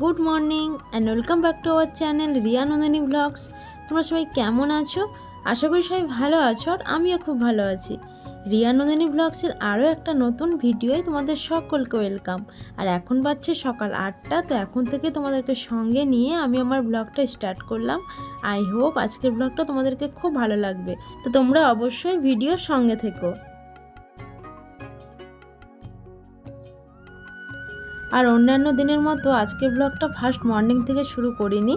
Good morning and welcome back to our channel Riya Nandini blogs তোমরা সবাই কেমন আছো? আশা করি সবাই ভালো আছো আর আমিও খুব ভালো আছি। রিয়া নন্দিনী ব্লগসের আরও একটা নতুন ভিডিওয় তোমাদের সকলকে ওয়েলকাম আর এখন বাজছে সকাল আটটা, তো এখন থেকে তোমাদেরকে সঙ্গে নিয়ে আমি আমার ব্লগটা স্টার্ট করলাম। আই হোপ আজকের ব্লগটা তোমাদেরকে খুব ভালো লাগবে। তো তোমরা অবশ্যই ভিডিওর সঙ্গে থেকো। আর অন্যান্য দিনের মতো আজকের ব্লগটা ফার্স্ট মর্নিং থেকে শুরু করিনি।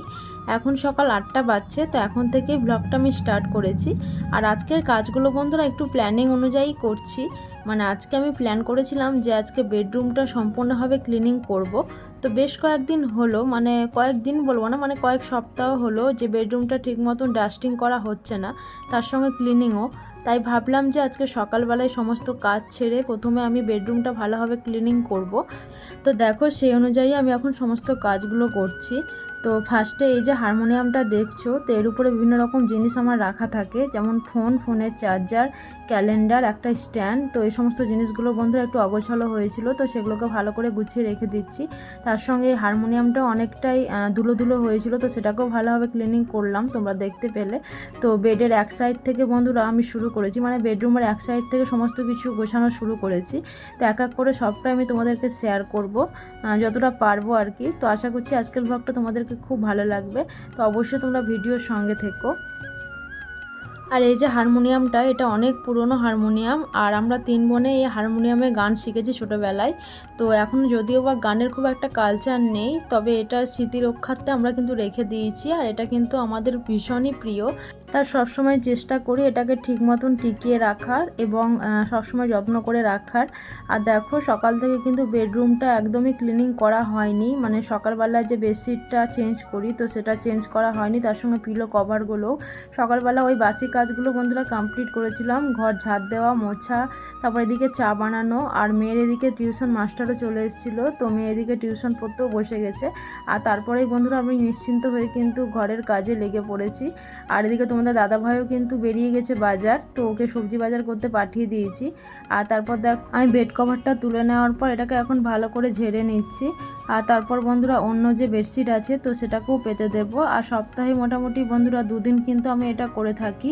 এখন সকাল আটটা বাজছে, তো এখন থেকে ব্লগটা আমি স্টার্ট করেছি। আর আজকের কাজগুলো বন্ধুরা একটু প্ল্যানিং অনুযায়ী করছি। মানে আজকে আমি প্ল্যান করেছিলাম যে আজকে বেডরুমটা সম্পূর্ণভাবে ক্লিনিং করব। তো বেশ কয়েকদিন হলো মানে কয়েকদিন বলব না মানে কয়েক সপ্তাহ হলো যে বেডরুমটা ঠিক মতন ডাস্টিং করা হচ্ছে না, তার সঙ্গে ক্লিনিংও তাই ভাবলাম যে আজকে সকালবেলায় সমস্ত কাজ ছেড়ে প্রথমে আমি বেডরুমটা ভালোভাবে ক্লিনিং করব। তো দেখো সেই অনুযায়ী আমি এখন সমস্ত কাজগুলো করছি। তো ফার্স্টে এই যে হারমোনিয়ামটা দেখছ, তো এর উপরে বিভিন্ন রকম জিনিস আমার রাখা থাকে, যেমন ফোন ফোনের চার্জার ক্যালেন্ডার একটা স্ট্যান্ড তো এই সমস্ত জিনিসগুলো বন্ধুরা একটু অগোছালো হয়েছিল, তো সেগুলোকে ভালো করে গুছিয়ে রেখে দিচ্ছি। তার সঙ্গে এই হারমোনিয়ামটাও অনেকটাই ধুলো ধুলো হয়েছিল, তো সেটাকেও ভালোভাবে ক্লিনিং করলাম তোমরা দেখতে পেলে। তো বেডের এক সাইড থেকে বন্ধুরা আমি শুরু করেছি মানে বেডরুমের এক সাইড থেকে সমস্ত কিছু গোছানো শুরু করেছি। তো এক এক করে সবটাই আমি তোমাদেরকে শেয়ার করব যতটা পারব আর কি। তো আশা করছি আজকের ব্লগটা তোমাদেরকে খুব ভালো লাগবে। তো অবশ্যই তোমরা ভিডিওর সঙ্গে থেকো। আর এই যে হারমোনিয়ামটা, এটা অনেক পুরনো হারমোনিয়াম আর আমরা তিন বোনে এই হারমোনিয়ামে গান শিখেছি ছোটোবেলায়। তো এখন যদিও বা গানের খুব একটা কালচার নেই, তবে এটা স্মৃতি রক্ষার্থে আমরা কিন্তু রেখে দিয়েছি আর এটা কিন্তু আমাদের ভীষণই প্রিয়। তার সবসময় চেষ্টা করি এটাকে ঠিক মতন টিকিয়ে রাখার এবং সবসময় যত্ন করে রাখার। আর দেখো, সকাল থেকে কিন্তু বেডরুমটা একদমই ক্লিনিং করা হয়নি। মানে সকালবেলা যে বেডশিটটা চেঞ্জ করি, তো সেটা চেঞ্জ করা হয়নি। তার সঙ্গে পিলো কভারগুলোও সকালবেলা ওই বাসি কাজগুলো বন্ধুরা কমপ্লিট করেছিলাম। ঘর ঝাড় দেওয়া, মোছা, তারপর এদিকে চা বানানো আর মেয়ের এদিকে টিউশন মাস্টারও চলে এসেছিল। তো মেয়ে এদিকে টিউশন পড়তেও বসে গেছে। আর তারপরেই বন্ধুরা আমি নিশ্চিন্ত হয়ে কিন্তু ঘরের কাজে লেগে পড়েছি। আর এদিকে তোমাদের দাদা ভাইও কিন্তু বেরিয়ে গেছে বাজার। তো ওকে সবজি বাজার করতে পাঠিয়ে দিয়েছি। আর তারপর দেখ, আমি বেড কভারটা তুলে নেওয়ার পর এটাকে এখন ভালো করে ঝেড়ে নিচ্ছি। আর তারপর বন্ধুরা অন্য যে বেডশিট আছে, তো সেটাকেও পেতে দেব। আর সপ্তাহে মোটামুটি বন্ধুরা দুদিন কিন্তু আমি এটা করে থাকি।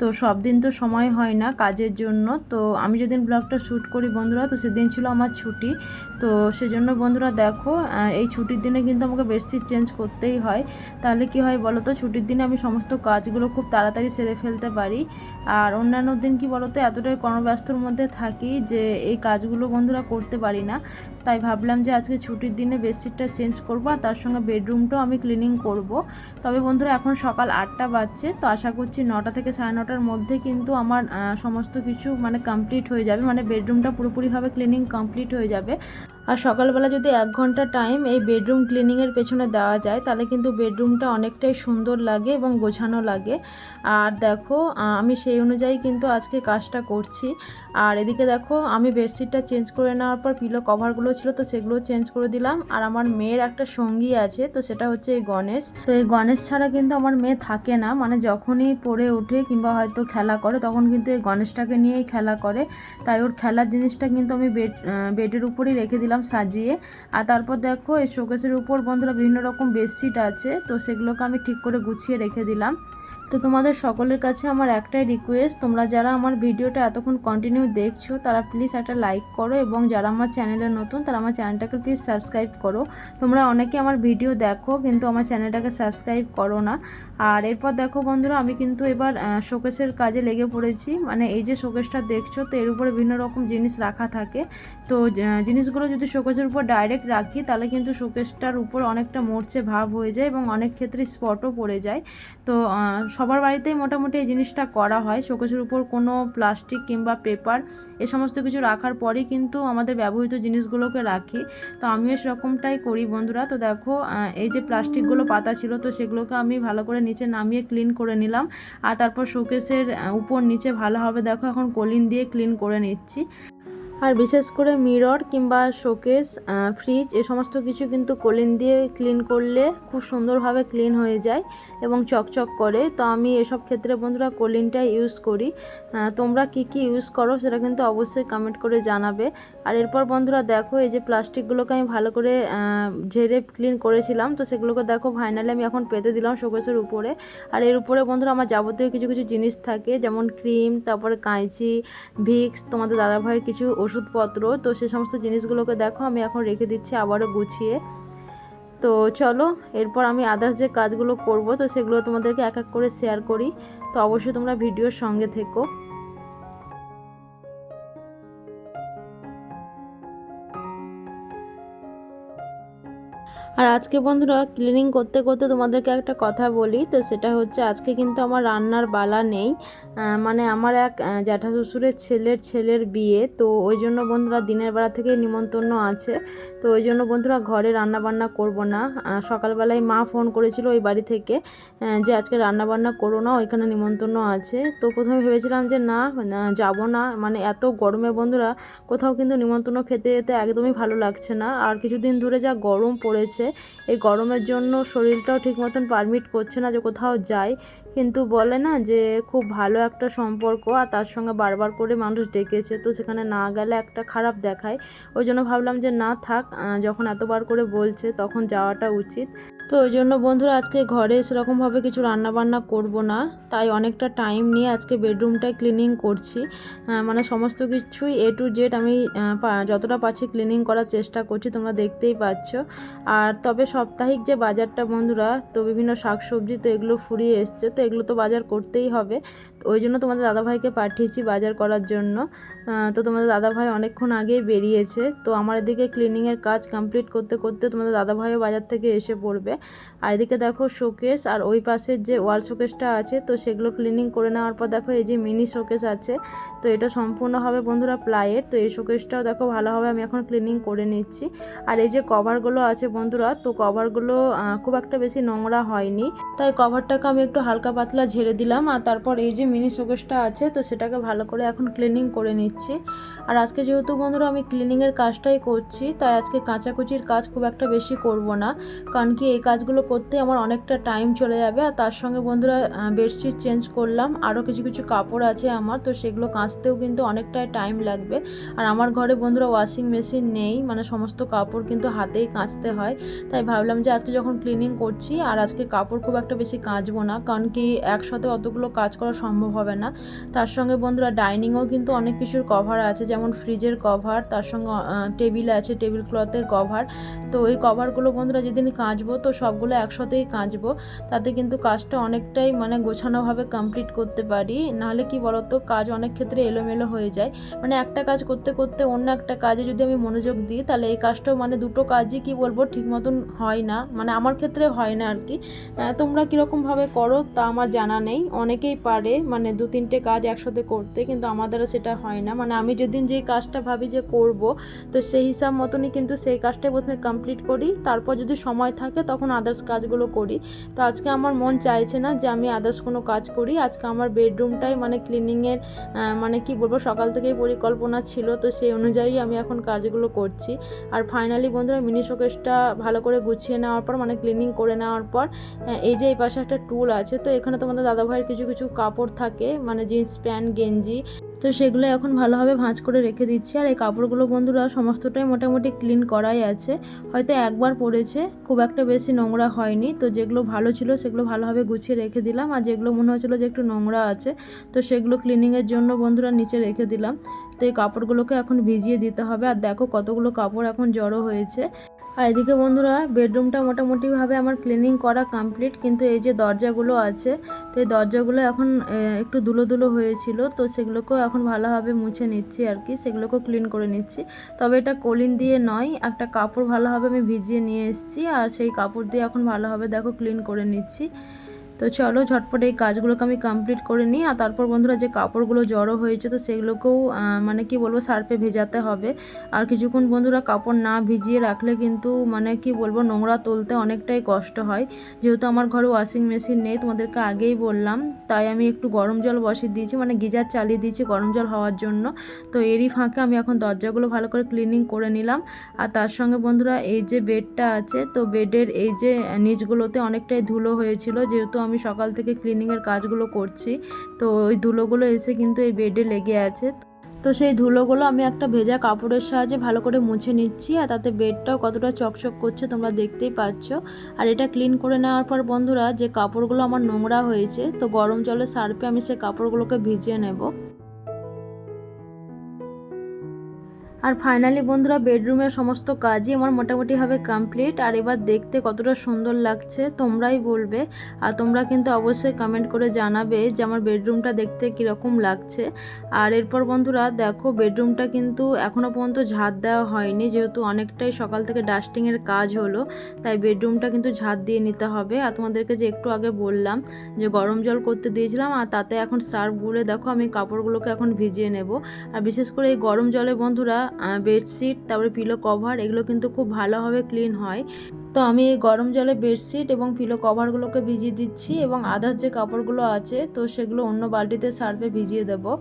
তো সব দিন তো সময় হয় না কাজের জন্য। তো আমি যেদিন ব্লগটা শ্যুট করি বন্ধুরা, তো সেদিন ছিল আমার ছুটি। তো সেজন্য বন্ধুরা দেখো এই ছুটির দিনে কিন্তু আমাকে বেডশিট চেঞ্জ করতেই হয়। তাহলে কি হয় বলো তো, ছুটির দিনে আমি সমস্ত কাজগুলো খুব তাড়াতাড়ি সেরে ফেলতে পারি। আর অন্যান্য দিন কি বলো তো, এতটাই কর্মব্যস্তর মধ্যে থাকি যে এই কাজগুলো বন্ধুরা করতে পারি না। তাই ভাবলাম যে আজকে ছুটির দিনে বেডশিটটা চেঞ্জ করব আর তার সঙ্গে বেডরুমটাও আমি ক্লিনিং করব। তবে বন্ধুরা এখন সকাল আটটা বাজছে, তো আশা করছি নটা থেকে সাড়ে নটার মধ্যে কিন্তু আমার সমস্ত কিছু মানে কমপ্লিট হয়ে যাবে। মানে বেডরুমটা পুরোপুরিভাবে ক্লিনিং কমপ্লিট হয়ে যাবে। আর সকালবেলা যদি এক ঘণ্টা টাইম এই বেডরুম ক্লিনিংয়ের পেছনে দেওয়া যায়, তাহলে কিন্তু বেডরুমটা অনেকটাই সুন্দর লাগে এবং গোছানো লাগে। আর দেখো আমি সেই অনুযায়ী কিন্তু আজকে কাজটা করছি। আর এদিকে দেখো, আমি বেডশিটটা চেঞ্জ করে নেওয়ার পর পিলো কভারগুলো ছিল তো সেগুলো চেঞ্জ করে দিলাম। আর আমার মেয়ের একটা সঙ্গী আছে, তো সেটা হচ্ছে এই গণেশ। তো এই গণেশ ছাড়া কিন্তু আমার মেয়ে থাকে না মানে যখনই পড়ে ওঠে কিংবা হয়তো খেলা করে, তখন কিন্তু এই গণেশটাকে নিয়েই খেলা করে। তাই ওর খেলার জিনিসটা কিন্তু আমি বেড বেডের উপরেই রেখে দিলাম সাজিয়ে। আর তারপর দেখো, এই শোকেসের উপর বন্ধুরা বিভিন্ন রকম বেডশিট আছে, তো সেগুলোকে আমি ঠিক করে গুছিয়ে রেখে দিলাম। তো তোমাদের সকলের কাছে আমার একটাই রিকোয়েস্ট তোমরা যারা আমার ভিডিওটা এতক্ষণ কন্টিনিউ দেখছ, তারা প্লিজ একটা লাইক করো এবং যারা আমার চ্যানেলে নতুন, তারা আমার চ্যানেলটাকে প্লিজ সাবস্ক্রাইব করো। তোমরা অনেকে আমার ভিডিও দেখো, কিন্তু আমার চ্যানেলটাকে সাবস্ক্রাইব করো না। আর এরপর দেখো বন্ধুরা, আমি কিন্তু এবার শোকেসের কাজে লেগে পড়েছি। মানে এই যে শোকেসটা দেখছ, তো এর উপরে বিভিন্ন রকম জিনিস রাখা থাকে। তো জিনিসগুলো যদি শোকেসের উপর ডাইরেক্ট রাখি, তাহলে কিন্তু শোকেসটার উপর অনেকটা মরছে ভাব হয়ে যায় এবং অনেক ক্ষেত্রে স্পটও পড়ে যায়। তো সবার বাড়িতেই মোটামুটি এই জিনিসটা করা হয়। শোকেসের উপর কোনো প্লাস্টিক কিংবা পেপার এ সমস্ত কিছু রাখার পরেই কিন্তু আমাদের ব্যবহৃত জিনিসগুলোকে রাখি। তো আমিও সেরকমটাই করি বন্ধুরা। তো দেখো এই যে প্লাস্টিকগুলো পাতা ছিল, তো সেগুলোকে আমি ভালো করে নিচে নামিয়ে ক্লিন করে নিলাম। আর তারপর শোকেসের উপর নিচে ভালোভাবে দেখো, এখন কলিন দিয়ে ক্লিন করে নিচ্ছি। আর বিশেষ করে মিরর কিংবা শোকেস ফ্রিজ এ সমস্ত কিছু কিন্তু কলিন দিয়ে ক্লিন করলে খুব সুন্দরভাবে ক্লিন হয়ে যায় এবং চকচক করে। তো আমি এসব ক্ষেত্রে বন্ধুরা কলিনটা ইউজ করি। তোমরা কি কি ইউজ করো সেটা কিন্তু অবশ্যই কমেন্ট করে জানাবে। আর এরপর বন্ধুরা দেখো, এই যে প্লাস্টিকগুলোকে আমি ভালো করে ঝেড়ে ক্লিন করেছিলাম। তো সেগুলোকে দেখো ফাইনালি আমি এখন পেতে দিলাম শোকেসের উপরে। আর এর উপরে বন্ধুরা আমার যাবতীয় কিছু কিছু জিনিস থাকে, যেমন ক্রিম তারপরে কাঁচি ভিক্স তোমাদের দাদাভাইয়ের কিছু ওষুধপত্র, তো সে সমস্ত জিনিসগুলোকে দেখো, আমি এখন রেখে দিচ্ছি, আবারও গুছিয়ে। তো চলো, এরপর আমি আদার্স যে কাজগুলো করব, তো সেগুলো তোমাদেরকে এক এক করে শেয়ার করি। তো অবশ্যই তোমরা ভিডিওর সঙ্গে থেকো। আর আজকে বন্ধুরা ক্লিনিং করতে করতে তোমাদেরকে একটা কথা বলি, তো সেটা হচ্ছে আজকে কিন্তু আমার রান্নার বালা নেই। মানে আমার এক জ্যাঠা শ্বশুরের ছেলের ছেলের বিয়ে, তো ওই জন্য বন্ধুরা দিনের বেলা থেকে নিমন্ত্রণ আছে। তো ওই জন্য বন্ধুরা ঘরে রান্না বান্না করব না। সকালবেলায় মা ফোন করেছিল ওই বাড়ি থেকে যে আজকে রান্না বান্না করো না, ওইখানে নিমন্ত্রণ আছে। তো প্রথমে ভেবেছিলাম যে না যাব না। মানে এত গরমে বন্ধুরা কোথাও কিন্তু নিমন্ত্রণ খেতে যেতে একদমই ভালো লাগছে না। আর কিছুদিন ধরে যা গরম পড়েছে এই গরমের জন্য শরীরটাও ঠিক মতন পারমিট করছে না যে কোথাও যায়। কিন্তু বলে না যে খুব ভালো একটা সম্পর্ক আর তার সঙ্গে বারবার করে মানুষ ডেকেছে। তো সেখানে না গেলে একটা খারাপ দেখায়। ওই জন্য ভাবলাম যে না থাক যখন এতবার করে বলছে তখন যাওয়াটা উচিত। তো ওই জন্য বন্ধুরা আজকে ঘরে সেরকমভাবে কিছু রান্না বান্না করব না। তাই অনেকটা টাইম নিয়ে আজকে বেডরুমটায় ক্লিনিং করছি। মানে সমস্ত কিছুই এ টু জেড আমি যতটা পারছি ক্লিনিং করার চেষ্টা করছি, তোমরা দেখতেই পাচ্ছ। আর তবে সাপ্তাহিক যে বাজারটা বন্ধুরা, তো বিভিন্ন শাকসবজি তো এগুলো ফুরিয়ে এসছে, তো এগুলো তো বাজার করতেই হবে। ওই জন্য তোমাদের দাদাভাইকে পাঠিয়েছি বাজার করার জন্য। তো তোমাদের দাদাভাই অনেকক্ষণ আগেই বেরিয়েছে। তো আমার এদিকে ক্লিনিংয়ের কাজ কমপ্লিট করতে করতে তোমাদের দাদাভাইও বাজার থেকে এসে পড়বে। আর এদিকে দেখো শোকেস, আর ওই পাশের যে ওয়াল শোকেসটা আছে, তো সেগুলো ক্লিনিং করে নেওয়ার পর দেখো এই যে মিনি শোকেস আছে, তো এটা সম্পূর্ণ হবে বন্ধুরা প্লাইয়ের, তো এই শোকেসটাও দেখো ভালোভাবে আমি এখন ক্লিনিং করে নিচ্ছি। আর এই যে কভারগুলো আছে বন্ধুরা, তো কভারগুলো খুব একটা বেশি নোংরা হয়নি, তাই কভারটাকে আমি একটু হালকা পাতলা ঝেড়ে দিলাম, আর তারপর এই যে মিনি শোকেসটা আছে, তো সেটাকে ভালো করে এখন ক্লিনিং করে নিচ্ছি। আর আজকে যেহেতু বন্ধুরা আমি ক্লিনিংয়ের কাজটাই করছি, তাই আজকে কাঁচাকুচির কাজ খুব একটা বেশি করব না, কারণ কি এই কাজগুলো করতে আমার অনেকটা টাইম চলে যাবে। আর তার সঙ্গে বন্ধুরা বেডশিট চেঞ্জ করলাম। আরও কিছু কিছু কাপড় আছে আমার, তো সেগুলো কাচতেও কিন্তু অনেকটাই টাইম লাগবে। আর আমার ঘরে বন্ধুরা ওয়াশিং মেশিন নেই মানে সমস্ত কাপড় কিন্তু হাতেই কাচতে হয়। তাই ভাবলাম যে আজকে যখন ক্লিনিং করছি, আর আজকে কাপড় খুব একটা বেশি কাচবো না, কারণ কি একসাথে অতগুলো কাজ করা সম্ভব হবে না। তার সঙ্গে বন্ধুরা ডাইনিংয়েও কিন্তু অনেক কিছুর কভার আছে, যেমন ফ্রিজের কভার তার সঙ্গে টেবিল আছে টেবিল ক্লথের কভার তো ওই কভারগুলো বন্ধুরা যেদিন কাচবো, তো সবগুলো একসাথেই কাচবো, তাতে কিন্তু কাজটা অনেকটাই মানে গোছানোভাবে কমপ্লিট করতে পারি। নাহলে কি বলতো, কাজ অনেক ক্ষেত্রে এলোমেলো হয়ে যায়। মানে একটা কাজ করতে করতে অন্য একটা কাজে যদি আমি মনোযোগ দিই, তাহলে এই কাজটাও মানে দুটো কাজই কি বলব ঠিক মতন হয় না। মানে আমার ক্ষেত্রে হয় না আর কি তোমরা কীরকমভাবে করো তা আমার জানা নেই। অনেকেই পারে মানে দু তিনটে কাজ একসাথে করতে, কিন্তু আমার দ্বারা সেটা হয় না। মানে আমি যেদিন যেই কাজটা ভাবি যে করব, তো সেই হিসাব মতনই কিন্তু সেই কাজটাই প্রথমে কমপ্লিট করি। তারপর যদি সময় থাকে তখন আদার্স কাজগুলো করি, তো আজকে আমার মন চাইছে না যে আমি আদার্স কোনো কাজ করি। আজকে আমার বেডরুমটাই মানে ক্লিনিংয়ের মানে কি বলব, সকাল থেকেই পরিকল্পনা ছিল, তো সেই অনুযায়ী আমি এখন কাজগুলো করছি। আর ফাইনালি বন্ধুরা মিনি শোকেসটা ভালো করে গুছিয়ে নেওয়ার পর মানে ক্লিনিং করে নেওয়ার পর এই যে এই পাশে একটা টুল আছে, তো এখানে তোমাদের দাদাভাইয়ের কিছু কিছু কাপড় থাকে মানে জিন্স প্যান্ট গেঞ্জি। তো সেগুলো এখন ভালোভাবে ভাঁজ করে রেখে দিচ্ছি। আর এই কাপড়গুলো বন্ধুরা সমস্তটাই মোটামুটি ক্লিন করাই আছে। হয়তো একবার পরেছে খুব একটা বেশি নোংরা হয়নি। তো যেগুলো ভালো ছিল সেগুলো ভালোভাবে গুছিয়ে রেখে দিলাম। আর যেগুলো মনে হচ্ছিল যে একটু নোংরা আছে, তো সেগুলো ক্লিনিংয়ের জন্য বন্ধুরা নিচে রেখে দিলাম। তো এই কাপড়গুলোকে এখন ভিজিয়ে দিতে হবে। আর দেখো কতগুলো কাপড় এখন জড়ো হয়েছে। আর এদিকে বন্ধুরা, বেডরুমটা মোটামুটিভাবে আমার ক্লিনিং করা কমপ্লিট কিন্তু এই যে দরজাগুলো আছে, তো এই দরজাগুলো এখন একটু দুলো দুলো হয়েছিল, তো সেগুলোকেও এখন ভালোভাবে মুছে নিচ্ছি আর কি, সেগুলোকেও ক্লিন করে নিচ্ছি। তবে এটা কলিন দিয়ে নয়, একটা কাপড় ভালোভাবে আমি ভিজিয়ে নিয়ে এসেছি, আর সেই কাপড় দিয়ে এখন ভালোভাবে দেখো ক্লিন করে নিচ্ছি। তো চলো ঝটপট এই কাজগুলোকে আমি কমপ্লিট করে নিই, আর তারপর বন্ধুরা যে কাপড়গুলো জড়ো হয়েছে তো সেগুলোকেও মানে কি বলব, সার্ফে ভেজাতে হবে। আর কিছুক্ষণ বন্ধুরা কাপড় না ভিজিয়ে রাখলে কিন্তু মানে কি বলব, নোংরা তুলতে অনেকটাই কষ্ট হয়। যেহেতু আমার ঘরে ওয়াশিং মেশিন নেই, তোমাদেরকে আগেই বললাম, তাই আমি একটু গরম জল বসিয়ে দিয়েছি মানে গিজার চালিয়ে দিয়েছি গরম জল হওয়ার জন্য। তো এরই ফাঁকে আমি এখন দরজাগুলো ভালো করে ক্লিনিং করে নিলাম। আর তার সঙ্গে বন্ধুরা এই যে বেডটা আছে, তো বেডের এই যে নিচগুলোতে অনেকটাই ধুলো হয়েছিল, যেহেতু আমি সকাল থেকে ক্লিনিংয়ের কাজগুলো করছি। তো ওই ধুলোগুলো এসে কিন্তু এই বেডে লেগে আছে। তো সেই ধুলোগুলো আমি একটা ভেজা কাপড়ের সাহায্যে ভালো করে মুছে নিচ্ছি আর তাতে বেডটাও কতটা চকচক করছে তোমরা দেখতেই পাচ্ছ। আর এটা ক্লিন করে নেওয়ার পর বন্ধুরা, যে কাপড়গুলো আমার নোংরা হয়েছে, তো গরম জলে সার্ফে আমি সে কাপড়গুলোকে ভিজিয়ে নেব। আর ফাইনালি বন্ধুরা বেডরুমের সমস্ত কাজই আমার মোটামুটিভাবে কমপ্লিট আর এবার দেখতে কতটা সুন্দর লাগছে, তোমরাই বলবে। আর তোমরা কিন্তু অবশ্যই কমেন্ট করে জানাবে যে আমার বেডরুমটা দেখতে কীরকম লাগছে। আর এরপর বন্ধুরা দেখো বেডরুমটা কিন্তু এখনও পর্যন্ত ঝাঁট দেওয়া হয়নি, যেহেতু অনেকটাই সকাল থেকে ডাস্টিংয়ের কাজ হলো, তাই বেডরুমটা কিন্তু ঝাঁট দিয়ে নিতে হবে। আর তোমাদেরকে যে একটু আগে বললাম যে গরম জল করতে দিয়েছিলাম, আর তাতে এখন সার্ফ গুলে দেখো আমি কাপড়গুলোকে এখন ভিজিয়ে নেব। আর বিশেষ করে এই গরম জলে বন্ধুরা বেডশিট তারপরে পিলো কভার এগুলো কিন্তু খুব ভালোভাবে ক্লিন হয়। তো আমি গরম জলে বেডশিট এবং পিলো কভারগুলোকে ভিজিয়ে দিচ্ছি এবং আদার্স যে কাপড়গুলো আছে, তো সেগুলো অন্য বালতিতে সার্ফে ভিজিয়ে দেবো।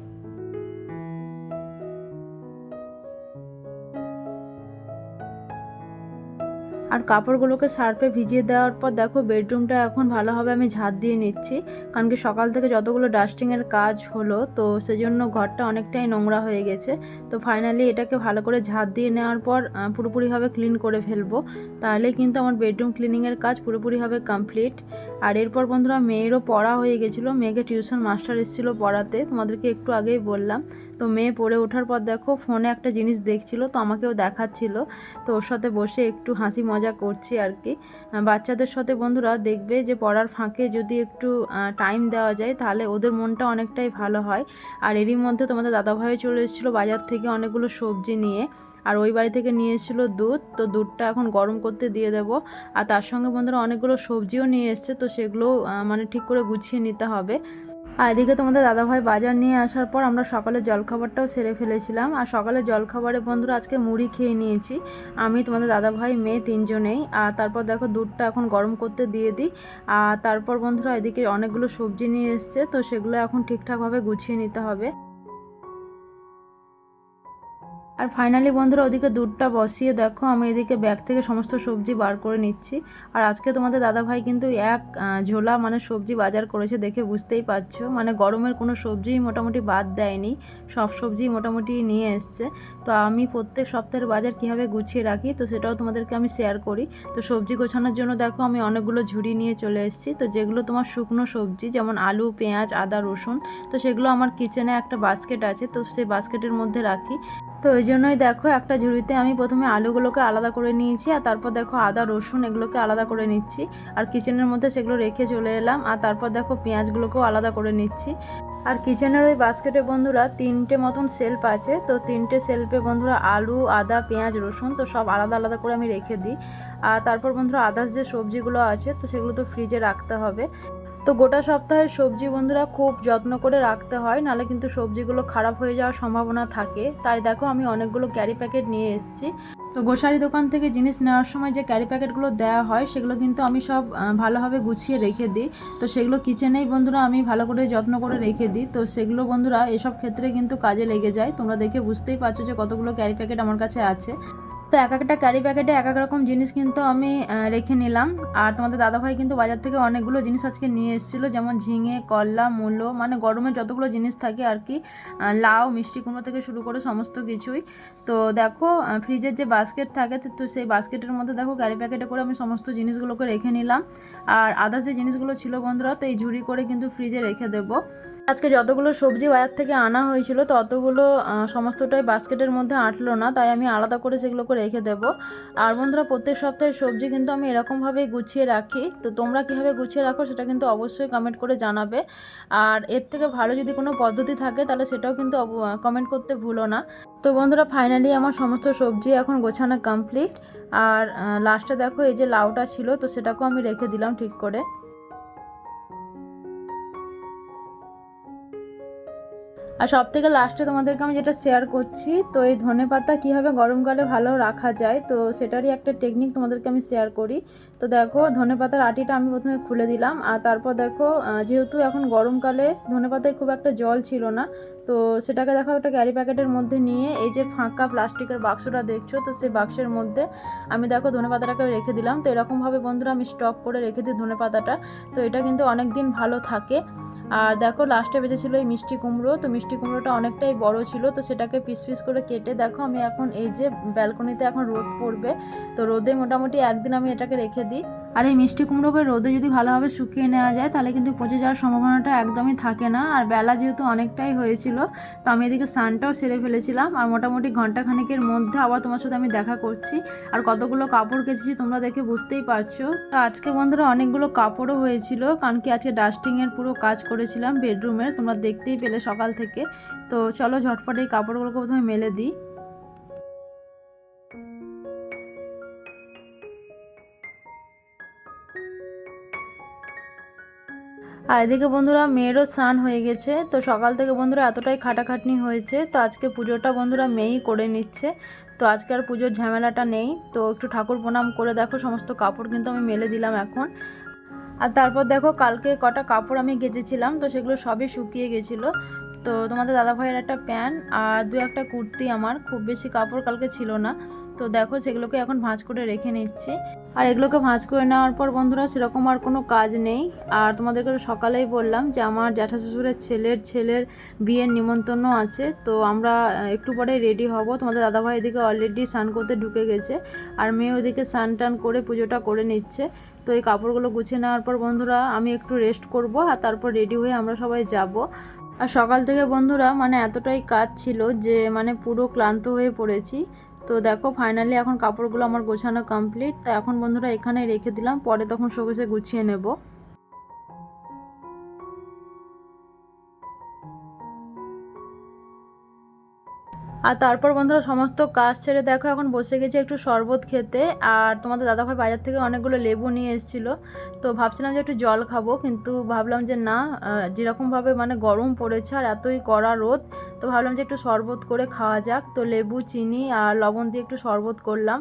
আর কাপড়গুলোকে সার্ফে ভিজিয়ে দেওয়ার পর দেখো বেডরুমটা এখন ভালোভাবে আমি ঝাঁট দিয়ে নিচ্ছি। কারণ কি সকাল থেকে যতগুলো ডাস্টিংয়ের কাজ হলো, তো সেজন্য ঘরটা অনেকটাই নোংরা হয়ে গেছে। তো ফাইনালি এটাকে ভালো করে ঝাঁট দিয়ে নেওয়ার পর পুরোপুরিভাবে ক্লিন করে ফেলব। তাহলে কিন্তু আমার বেডরুম ক্লিনিংয়ের কাজ পুরোপুরিভাবে কমপ্লিট আর এরপর বন্ধুরা, মেয়েরও পড়া হয়ে গেছিল। মেয়েকে টিউশন মাস্টার এসেছিল পড়াতে। তোমাদেরকে একটু আগেই বললাম। তো মেয়ে পড়ে ওঠার পর দেখো ফোনে একটা জিনিস দেখছিল, তো আমাকেও দেখাচ্ছিল। তো ওর সাথে বসে একটু হাসি মজা করছি আর কি। বাচ্চাদের সাথে বন্ধুরা দেখবে যে পড়ার ফাঁকে যদি একটু টাইম দেওয়া যায় তাহলে ওদের মনটা অনেকটাই ভালো হয়। আর এরই মধ্যে তোমাদের দাদাভাইও চলে এসেছিল বাজার থেকে অনেকগুলো সবজি নিয়ে। আর ওই বাড়ি থেকে নিয়ে এসেছিল দুধ, তো দুধটা এখন গরম করতে দিয়ে দেবো। আর তার সঙ্গে বন্ধুরা অনেকগুলো সবজিও নিয়ে এসছে, তো সেগুলো মানে ঠিক করে গুছিয়ে নিতে হবে। আর এদিকে তোমাদের দাদাভাই বাজার নিয়ে আসার পর আমরা সকালে জলখাবারটাও সেরে ফেলেছিলাম। আর সকালে জলখাবারে বন্ধুরা আজকে মুড়ি খেয়ে নিয়েছি। আমি, তোমাদের দাদাভাই, মেয়ে তিনজনেই। আর তারপর দেখো দুধটা এখন গরম করতে দিয়ে দিই। আর তারপর বন্ধুরা এদিকে অনেকগুলো সবজি নিয়ে এসছে, তো সেগুলো এখন ঠিকঠাকভাবে গুছিয়ে নিতে হবে। আর ফাইনালি বন্ধুরা ওদিকে দুধটা বসিয়ে দেখো, আমি এদিকে ব্যাগ থেকে সমস্ত সবজি বার করে নিচ্ছি। আর আজকে তোমাদের দাদা ভাই কিন্তু এক ঝোলা মানে সবজি বাজার করেছে দেখে বুঝতেই পারছ। মানে গরমের কোনো সবজিই মোটামুটি বাদ দেয়নি, সব সবজি মোটামুটি নিয়ে এসছে। তো আমি প্রত্যেক সপ্তাহের বাজার কীভাবে গুছিয়ে রাখি, তো সেটাও তোমাদেরকে আমি শেয়ার করি। তো সবজি গোছানোর জন্য দেখো, আমি অনেকগুলো ঝুড়ি নিয়ে চলে এসেছি। তো যেগুলো তোমার শুকনো সবজি, যেমন আলু, পেঁয়াজ, আদা, রসুন, তো সেগুলো আমার কিচেনে একটা বাস্কেট আছে, তো সেই বাস্কেটের মধ্যে রাখি। তো ওই জন্যই দেখো একটা ঝুড়িতে আমি প্রথমে আলুগুলোকে আলাদা করে নিয়েছি, আর তারপর দেখো আদা, রসুন এগুলোকে আলাদা করে নিচ্ছি, আর কিচেনের মধ্যে সেগুলো রেখে চলে এলাম, আর তারপর দেখো পেঁয়াজগুলোকেও আলাদা করে নিচ্ছি। আর কিচেনের ওই বাস্কেটে বন্ধুরা তিনটে মতন সেলফ আছে, তো তিনটে সেলফে বন্ধুরা আলু, আদা, পেঁয়াজ, রসুন, তো সব আলাদা আলাদা করে আমি রেখে দিই। আর তারপর বন্ধুরা আদার্স যে সবজিগুলো আছে, তো সেগুলো তো ফ্রিজে রাখতে হবে। তো গোটা সপ্তাহের সবজি বন্ধুরা খুব যত্ন করে রাখতে হয় নাহলে কিন্তু সবজিগুলো খারাপ হয়ে যাওয়ার সম্ভাবনা থাকে। তাই দেখো আমি অনেকগুলো ক্যারি প্যাকেট নিয়ে এসেছি। তো গোসারি দোকান থেকে জিনিস নেওয়ার সময় যে ক্যারি প্যাকেটগুলো দেওয়া হয়, সেগুলো কিন্তু আমি সব ভালোভাবে গুছিয়ে রেখে দিই। তো সেগুলো কিচেনেই বন্ধুরা আমি ভালো করে যত্ন করে রেখে দিই। তো সেগুলো বন্ধুরা এসব ক্ষেত্রে কিন্তু কাজে লেগে যায়। তোমরা দেখে বুঝতেই পারছ যে কতগুলো ক্যারি প্যাকেট আমার কাছে আছে। তো এক একটা ক্যারি প্যাকেটে এক এক রকম জিনিস কিন্তু আমি রেখে নিলাম। আর তোমাদের দাদাভাই কিন্তু বাজার থেকে অনেকগুলো জিনিস আজকে নিয়ে এসেছিল, যেমন ঝিঙে, করলা, মূলো মানে গরমে যতগুলো জিনিস থাকে আর কি লাউ, মিষ্টি কুমড়ো থেকে শুরু করে সমস্ত কিছুই। তো দেখো ফ্রিজের যে বাস্কেট থাকে, তো- সেই বাস্কেটের মধ্যে দেখো ক্যারি প্যাকেটে করে আমি সমস্ত জিনিসগুলোকে রেখে নিলাম। আর আদার্স যে জিনিসগুলো ছিল বন্ধুরা, তো এই ঝুড়ি করে কিন্তু ফ্রিজে রেখে দেবো। আজকে যতগুলো সবজি বাজার থেকে আনা হয়েছিল, ততগুলো সমস্তটাই বাস্কেটের মধ্যে আটলো না, তাই আমি আলাদা করে সেগুলোকে রেখে দেবো। আর বন্ধুরা, প্রত্যেক সপ্তাহের সবজি কিন্তু আমি এরকমভাবেই গুছিয়ে রাখি। তো তোমরা কীভাবে গুছিয়ে রাখো সেটা কিন্তু অবশ্যই কমেন্ট করে জানাবে। আর এর থেকে ভালো যদি কোনো পদ্ধতি থাকে, তাহলে সেটাও কিন্তু কমেন্ট করতে ভুলো না। তো বন্ধুরা ফাইনালি আমার সমস্ত সবজি এখন গোছানো কমপ্লিট আর লাস্টে দেখো এই যে লাউটা ছিল, তো সেটাকেও আমি রেখে দিলাম ঠিক করে। আর সব থেকে লাস্টে তোমাদেরকে আমি যেটা শেয়ার করছি, তো এই ধনে পাতা কীভাবে গরমকালে ভালো রাখা যায়, তো সেটারই একটা টেকনিক তোমাদেরকে আমি শেয়ার করি। তো দেখো, ধনে পাতার আটিটা আমি প্রথমে খুলে দিলাম, আর তারপর দেখো যেহেতু এখন গরমকালে ধনে পাতায় খুব একটা জল ছিল না তো সেটাকে দেখো একটা ক্যারি প্যাকেটের মধ্যে নিয়ে এই যে ফাঁকা প্লাস্টিকের বাক্সটা দেখছ, তো সেই বাক্সের মধ্যে আমি দেখো ধনে পাতাটাকে রেখে দিলাম। তো এরকমভাবে বন্ধুরা আমি স্টক করে রেখে দিই ধনে পাতাটা। তো এটা কিন্তু অনেক দিন ভালো থাকে। আর দেখো লাস্টে বেঁচেছিল এই মিষ্টি কুমড়ো। তো মিষ্টি কুমড়োটা অনেকটাই বড় ছিল, তো সেটাকে পিস পিস করে কেটে দেখো আমি এখন এই যে ব্যালকনিতে এখন রোদ পড়বে। তো রোদে মোটামুটি একদিন আমি এটাকে রেখে দিই। আর এই মিষ্টি কুমড়োকে রোদে যদি ভালোভাবে শুকিয়ে নেওয়া যায়, তাহলে কিন্তু পচে যাওয়ার সম্ভাবনাটা একদমই থাকে না। আর বেলা যেহেতু অনেকটাই হয়েছিল, তো আমি এদিকে স্নানটাও সেরে ফেলেছিলাম। আর মোটামুটি ঘণ্টা খানেকের মধ্যে আবার তোমার সাথে আমি দেখা করছি। আর কতগুলো কাপড় কেচেছি তোমরা দেখে বুঝতেই পারছ। তো আজকে বন্ধুরা অনেকগুলো কাপড়ও হয়েছিল, কারণ কি আজকে ডাস্টিংয়ের পুরো কাজ করেছিলাম বেডরুমের, তোমরা দেখতেই পেলে সকাল থেকে। তো চলো ঝটপট এই কাপড়গুলোকে প্রথমে মেলে দিই। আর এদিকে বন্ধুরা মেয়েরও স্নান হয়ে গেছে, তো সকাল থেকে বন্ধুরা এতটাই খাটাখাটনি হয়েছে, তো আজকে পুজোটা বন্ধুরা মেয়েই করে নিচ্ছে। তো আজকে আর পুজোর ঝামেলাটা নেই, তো একটু ঠাকুর প্রণাম করে দেখো, সমস্ত কাপড় কিন্তু আমি মেলে দিলাম এখন। আর তারপর দেখো কালকে কটা কাপড় আমি গেঁচেছিলাম তো সেগুলো সবই শুকিয়ে গেছিল। তো তোমাদের দাদা ভাইয়ের একটা প্যান্ট আর দু একটা কুর্তি আমার, খুব বেশি কাপড় কালকে ছিল না। তো দেখো সেগুলোকে এখন ভাঁজ করে রেখে নিচ্ছি। আর এগুলোকে ভাঁজ করে নেওয়ার পর বন্ধুরা সেরকম আর কোনো কাজ নেই। আর তোমাদেরকে সকালেই বললাম যে আমার জ্যাঠা শ্বশুরের ছেলের ছেলের বিয়ের নিমন্ত্রণ আছে। তো আমরা একটু পরে রেডি হব। তোমাদের দাদাভাই এদিকে অলরেডি স্নান করতে ঢুকে গেছে আর মেয়ে ওদিকে স্নান টান করে পুজোটা করে নিচ্ছে। তো এই কাপড়গুলো গুছিয়ে নেওয়ার পর বন্ধুরা আমি একটু রেস্ট করব আর তারপর রেডি হয়ে আমরা সবাই যাব। আর সকাল থেকে বন্ধুরা মানে এতটাই কাজ ছিল যে মানে পুরো ক্লান্ত হয়ে পড়েছি। তো দেখো ফাইনালি এখন কাপড়গুলো আমার গোছানো কমপ্লিট তো এখন বন্ধুরা এখানে রেখে দিলাম, পরে তখন সবুজে গুছিয়ে নেব। আর তারপর বন্ধুরা সমস্ত কাজ ছেড়ে দেখো, এখন বসে গেছি একটু শরবত খেতে। আর তোমাদের দাদাভাই বাজার থেকে অনেকগুলো লেবু নিয়ে এসেছিল। তো ভাবছিলাম যে একটু জল খাব, কিন্তু ভাবলাম যে না যেরকমভাবে মানে গরম পড়েছে আর এতই কড়া রোদ, তো ভাবলাম যে একটু শরবত করে খাওয়া যাক। তো লেবু, চিনি আর লবণ দিয়ে একটু শরবত করলাম।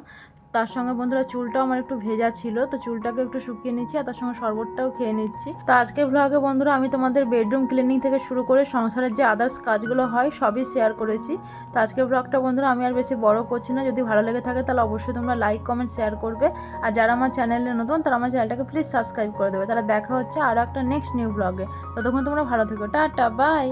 তার সঙ্গে বন্ধুরা চুলটাও আমার একটু ভেজা ছিল, তো চুলটাকে একটু শুকিয়ে নিচ্ছি আর তার সঙ্গে শরবতটাও খেয়ে নিচ্ছি। তো আজকে ব্লগে বন্ধুরা আমি তোমাদের বেডরুম ক্লিনিং থেকে শুরু করে সংসারের যে আদার্স কাজগুলো হয় সবই শেয়ার করেছি। তো আজকে ব্লগটা বন্ধুরা আমি আর বেশি বড় করছি না, যদি ভালো লেগে থাকে তাহলে অবশ্যই তোমরা লাইক কমেন্ট শেয়ার করবে। আর যারা আমার চ্যানেলে নতুন তারা আমার চ্যানেলটাকে প্লিজ সাবস্ক্রাইব করে দেবে। তাহলে দেখা হচ্ছে আরও একটা নেক্সট নিউ ব্লগে ততক্ষণ তোমরা ভালো থেকো, টাটা বাই